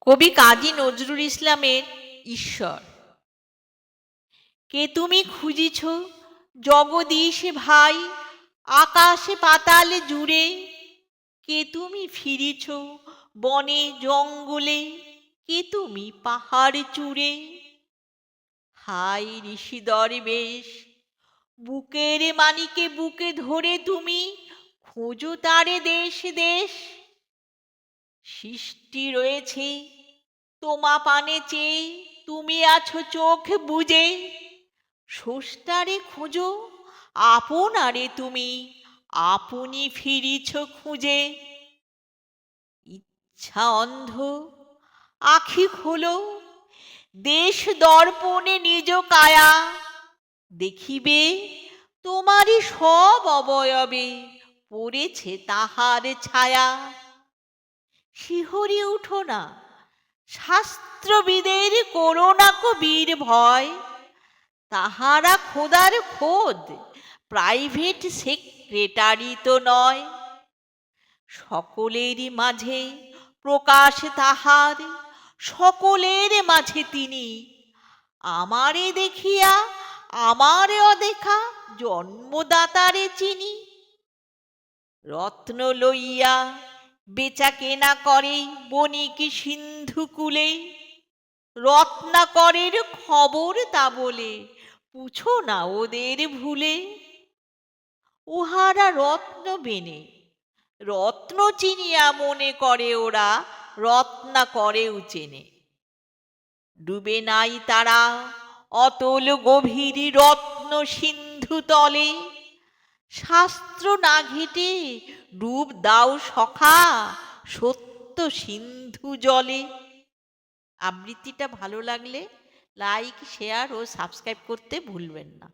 কবি কাজী নজরুল ইসলামের ঈশ্বর। কে তুমি খুঁজিছ? জগদীশ ভাই, আকাশে পাতালে জুড়ে। কে তুমি ফিরিছ? বনে, জঙ্গলে। কে তুমি পাহাড় চূড়ে? হাই ঋষি দরবেশ, বুকের মানিকে বুকে ধরে তুমি, খোঁজো তারে দেশ দেশ। সৃষ্টি রয়েছে। তোমা পানে চেয়ে তুমি আছো চোখ বুজে। স্রষ্টারে খোঁজো, আপনারে তুমি, আপনি ফিরিছ খুঁজে। ইচ্ছা অন্ধ, আখি খোলো, দেশ দর্পণে নিজ কায়া। দেখিবে তোমারই সব অবয়বে, পড়েছে তাহার ছায়া। শিহরি উঠো না। শাস্ত্রবিদের করোনা কবির ভয়। তাহারা খোদার খোদ প্রাইভেট সেক্রেটারি তো নয়। সকলেরই মাঝে প্রকাশ তাহার, সকলের মাঝে তিনি। আমারে দেখিয়া, আমারে অদেখা, জন্মদাতারে চিনি। রত্ন লইয়া বেচা কেনা করে বণিক সিন্ধু কুলে? রত্নাকরের খবর তা বলে, পুছো না ওদের ভুলে? উহারা রত্ন বেনে, রত্ন চিনিয়া মনে করে ওরা, রত্না করেও চেনে। ডুবে নাই তারা, অতল গভীর রত্ন সিন্ধু তলে। শাস্ত্র না ঘেটে ডুব দাও সখা সত্য সিন্ধু জলে। আবৃত্তিটা ভালো লাগলে লাইক শেয়ার ও সাবস্ক্রাইব করতে ভুলবেন না।